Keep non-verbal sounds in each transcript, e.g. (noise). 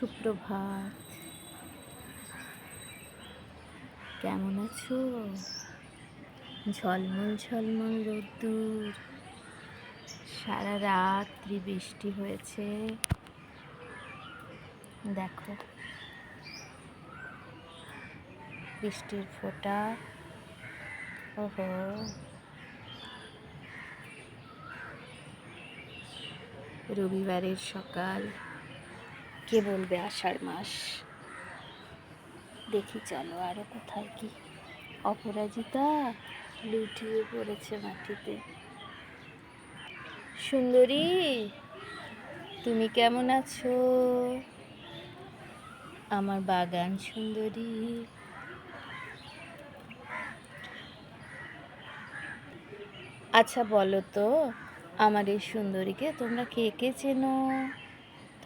সুপ্রভাত। কেমন আছো? ঝলমল ঝলমল রোদ্দুর। সারা রাত্রি বৃষ্টি হয়েছে। দেখো। বৃষ্টির ফোঁটা। ওহো। রবিবারের সকাল। কে বলবে আষাঢ় মাস? দেখি চলো আরও কোথায় কি। অপরাজিতা লুটিয়ে পড়েছে মাটিতে। সুন্দরী, তুমি কেমন আছো? আমার বাগান সুন্দরী। আচ্ছা বলো তো, আমার এই সুন্দরীকে তোমরা কে কে চেনো?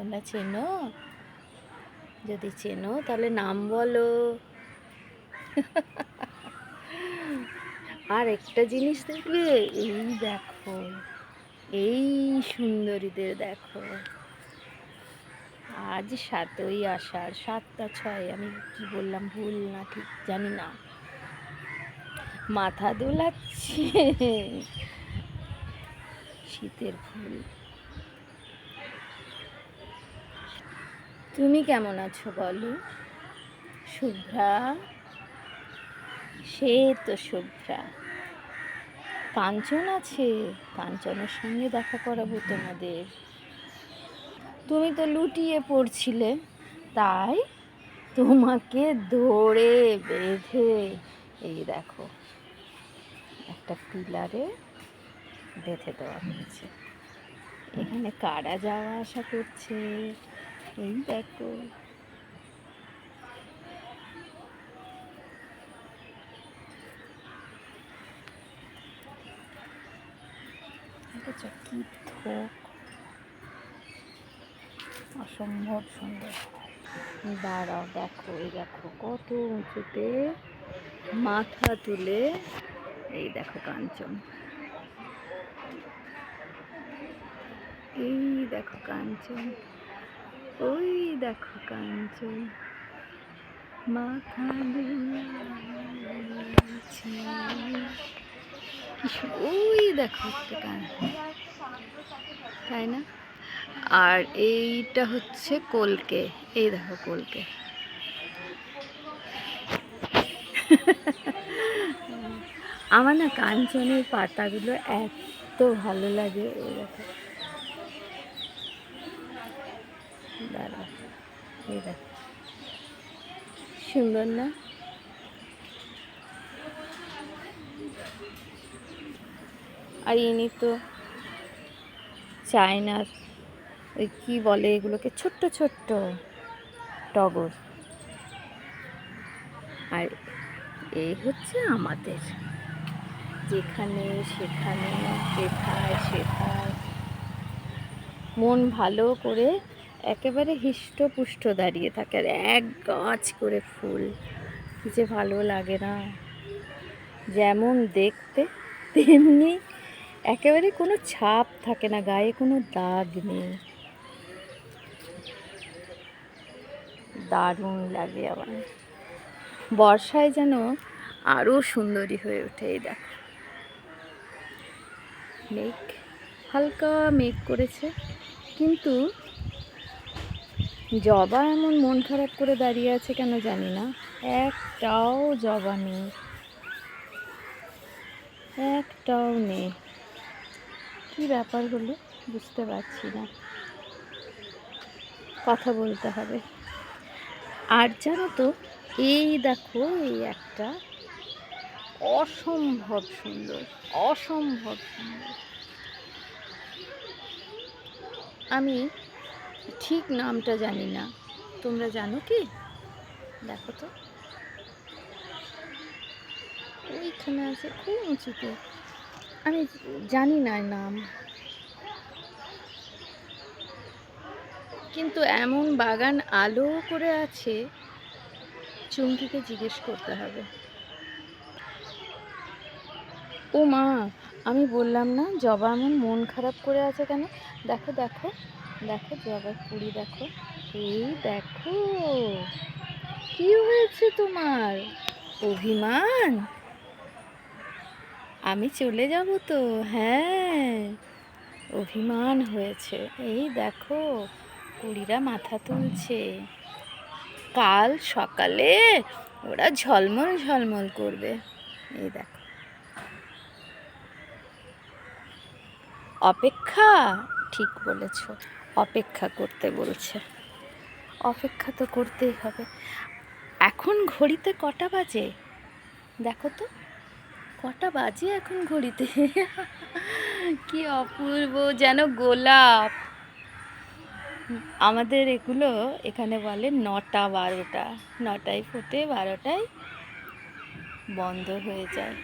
তোমরা চেনো? যদি চেনো, তাহলে নাম বলো। আর একটা জিনিস দেখবে, এই দেখো, এই সুন্দরীদের দেখো। আজ সাতই আষাঢ়, সাতটা ছয়, আমি কি বললাম ভুল না ঠিক জানি না। মাথা দোলাচ্ছে। শীতের ফুল। তুমি কেমন আছো বলো? শুভ্রা। সে তো শুভ্রা। কাঞ্চন আছে? কাঞ্চনের সঙ্গে দেখা করাবো তোমাদের। তুমি তো লুটিয়ে পড়ছিলে, তাই তোমাকে ধরে বেঁধে, এই দেখো, একটা পিলারে বেঁধে দেওয়া হয়েছে। এখানে কারা যাওয়া আসা করছে? এই দেখো কি থোক অসম্ভব সুন্দর। দাঁড়াও, দেখো, এই দেখো, কত উঁচুতে মাথা তুলে, এই দেখো কাঞ্চন। এই দেখো কাঞ্চন। ওই দেখো কাঞ্চন। মাথা ওই দেখো একটা কাঞ্চন তাই না? আর এইটা হচ্ছে কলকে। এই দেখো কলকে। আমার না কাঞ্চনের পাতাগুলো এত ভালো লাগে, এই দেখো। দাঁড়া এই দেখো। সুন্দর না? আর ইনি তো চায়নার ওই কি বলে এগুলোকে? ছোট্ট ছোট্ট টগর। আর এই হচ্ছে আমাদের। যেখানে সেখানে যেথায় সেথায় মন ভালো করে একেবারে হিষ্টপুষ্ট দাঁড়িয়ে থাকে আর এক গাছ করে ফুল। যে ভালো লাগে না। যেমন দেখতে, তেমনি একেবারে কোনো ছাপ থাকে না, গায়ে কোনো দাগ নেই। দারুণ লাগে আমার। বর্ষায় যেন আরও সুন্দরী হয়ে ওঠে এই দেখো। মেঘ, হালকা মেঘ করেছে, কিন্তু জবা এমন মন খারাপ করে দাঁড়িয়ে আছে কেন জানি না। একটাও জবা নেই। একটাও নেই। কি ব্যাপার হলো? বুঝতে পারছি না। কথা বলতে হবে। আর জানো তো, এই দেখো, এই একটা অসম্ভব সুন্দর অসম্ভব সুন্দর। আমি ঠিক নামটা জানি না। তোমরা জানো কি? দেখো তো। ওইখানে আছে খুব উঁচুতে। আমি জানি না নাম। কিন্তু এমন বাগান আলো করে আছে, চুমকিকে জিজ্ঞেস করতে হবে। ও মা আমি বললাম না, জবা এমন মন খারাপ করে আছে কেন? দেখো দেখো দেখো জবার কুড়ি দেখো। এই দেখো, কি হয়েছে তোমার? অভিমান? আমি চলে যাব তো? হ্যাঁ অভিমান হয়েছে। এই দেখো, কুড়িরা মাথা তুলছে। কাল সকালে ওরা ঝলমল ঝলমল করবে। এই দেখো। অপেক্ষা? ঠিক বলেছ, অপেক্ষা করতে বলছে। অপেক্ষা তো করতেই হবে। এখন ঘড়িতে কটা বাজে? দেখো তো, কটা বাজে এখন ঘড়িতে? (laughs) কি অপূর্ব, যেন গোলাপ। আমাদের এগুলো এখানে বলে নটা বারোটা। নটায় ফোটে বারোটায় বন্ধ হয়ে যায়।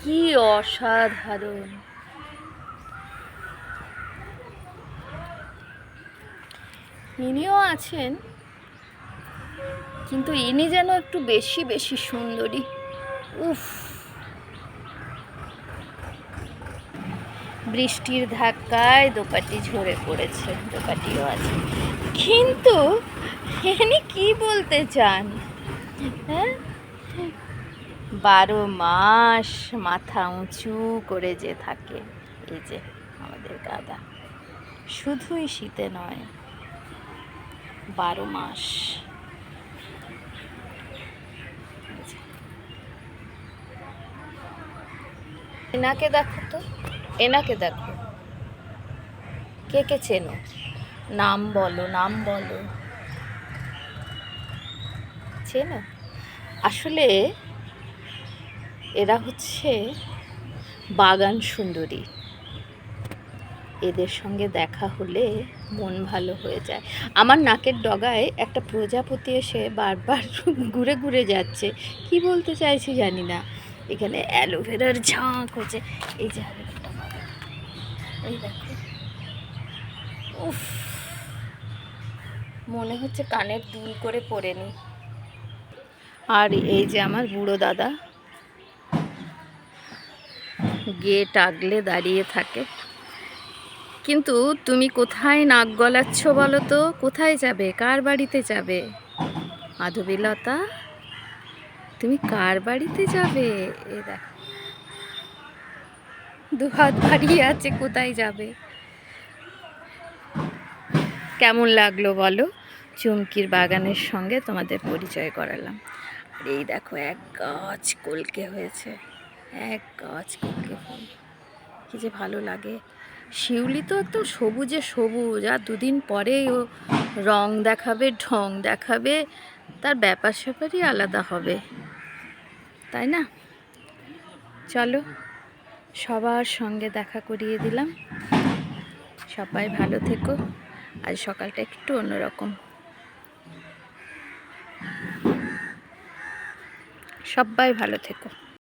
কি অসাধারণ! ইনিও আছেন, কিন্তু ইনি যেন একটু বেশি বেশি সুন্দরী। উফ। বৃষ্টির ধাক্কায় দোপাটি ঝরে পড়েছে, দোপাটিও আছে। কিন্তু ইনি কি বলতে চান? হ্যাঁ? বারো মাস মাথা উঁচু করে যে থাকে, এই যে আমাদের গাদা। শুধুই শীতে নয় বারো মাস। এনাকে দেখো তো। এনাকে দেখো। কে কে চেনো? নাম বলো নাম বলো। চেনো? আসলে এরা হচ্ছে বাগান সুন্দরী। এদের সঙ্গে দেখা হলে মন ভালো হয়ে যায়। আমার নাকের ডগায় একটা প্রজাপতি এসে বারবার ঘুরে ঘুরে যাচ্ছে। কি বলতে চাইছি জানি না। এখানে অ্যালোভেরার ঝাঁক হচ্ছে। এই যে এই দেখো। উফ। মনে হচ্ছে কানের দুল করে পড়ে নি আর এই যে আমার বুড়ো দাদা। গেট আগলে দাঁড়িয়ে থাকে। কিন্তু তুমি কোথায় নাক গলাচ্ছ বলো তো? কোথায় যাবে? কার বাড়িতে যাবে? মাধবীলতা তুমি কার বাড়িতে যাবে? এ দেখো। দু হাত বাড়িয়ে আছে, কোথায় যাবে? কেমন লাগল বলো? চুমকির বাগানের সঙ্গে তোমাদের পরিচয় করালাম। আর এই দেখো, এক গাছ কলকে হয়েছে। এক গাছ কলকে ফুল। কি যে ভালো লাগে। শিউলি তো একদম সবুজে সবুজ, আর দুদিন পরেই ও রং দেখাবে, ঢং দেখাবে, তার ব্যাপার স্যাপারই আলাদা হবে। তাই না? চলো, সবার সঙ্গে দেখা করিয়ে দিলাম। সবাই ভালো থেকো। আজ সকালটা একটু অন্যরকম। সবাই ভালো থেকো।